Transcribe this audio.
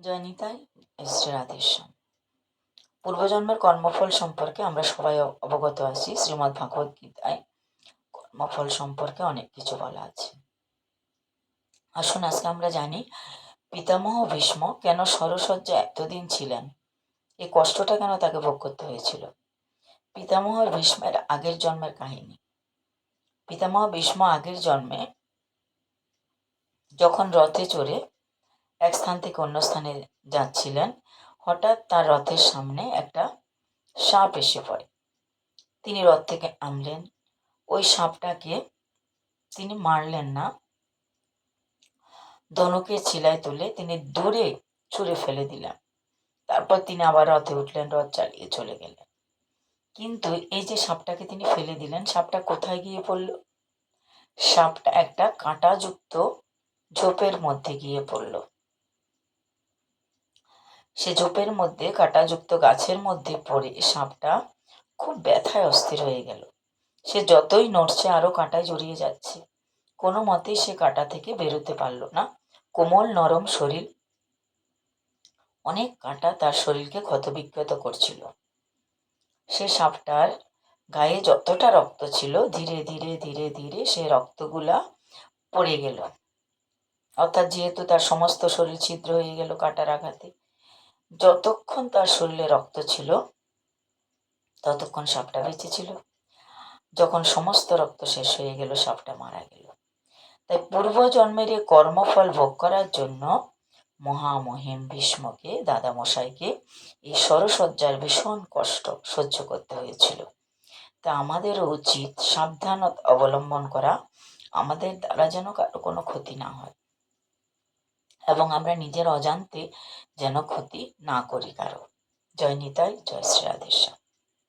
জয় নিতাই শ্রী রাধেশ্যাম পূর্বজন্মের কর্মফল সম্পর্কে আমরা সবাই অবগত আছি, শ্রীমদ্ ভাগবত গীতায় কর্মফল সম্পর্কে অনেক কিছু বলা আছে। আসুন, আজকে আমরা জানি, পিতামহ ভীষ্ম কেন সরসজ্জা এতদিন ছিলেন? এই কষ্টটা কেন তাকে ভোগ করতে হয়েছিল? পিতামহ ভীষ্মের আগের জন্মের কাহিনী। পিতামহ ভীষ্ম আগের জন্মে যখন রথে চড়ে এক স্থান থেকে অন্য স্থানে যাচ্ছিলেন। হঠাৎ তার রথের সামনে একটা সাপ এসে পড়ে। তিনি রথ থেকে নামলেন। ওই সাপটাকে তিনি মারলেন না। ধনুকে ছিলায় তুলে তিনি দূরে ছুঁড়ে ফেলে দিলেন। তারপর তিনি আবার রথে উঠলেন, রথ চালিয়ে চলে গেলেন। কিন্তু এই যে সাপটাকে তিনি ফেলে দিলেন, সাপটা কোথায় গিয়ে পড়ল? সাপটা একটা কাঁটাযুক্ত ঝোপের মধ্যে গিয়ে পড়ল। সে ঝোপের মধ্যে, কাঁটাযুক্ত গাছের মধ্যে পড়ে সাপটা খুব ব্যথায় অস্থির হয়ে গেল। সে যতই নড়ছে, আরও কাঁটায় জড়িয়ে যাচ্ছে। কোনো মতেই সে কাঁটা থেকে বেরোতে পারল না। কোমল, নরম শরীর, অনেক কাঁটা তার শরীরকে ক্ষতবিক্ষত করছিল। সে সাপটার গায়ে যতটা রক্ত ছিল, ধীরে ধীরে ধীরে ধীরে সে রক্তগুলা পড়ে গেল। অর্থাৎ যেহেতু তার সমস্ত শরীর ছিদ্র হয়ে গেল কাটার আঘাতে। যতক্ষণ তার শরীরে রক্ত ছিল, ততক্ষণ সাপটা বেঁচে ছিল। যখন সমস্ত রক্ত শেষ হয়ে গেল, সাপটা মারা গেল। তাই পূর্বজন্মের এই কর্মফল ভোগ করার জন্য মহামহিম ভীষ্মকে, দাদামশাইকে এই সরসজ্জার ভীষণ কষ্ট সহ্য করতে হয়েছিল। তা আমাদেরও উচিত সাবধানতা অবলম্বন করা। আমাদের দ্বারা যেন কারও কোনো ক্ষতি না হয়। এবং আমরা নিজের অজান্তে যেন ক্ষতি না করি কারও। জয় নিতাই জয় শ্রী রাধেশ্যাম।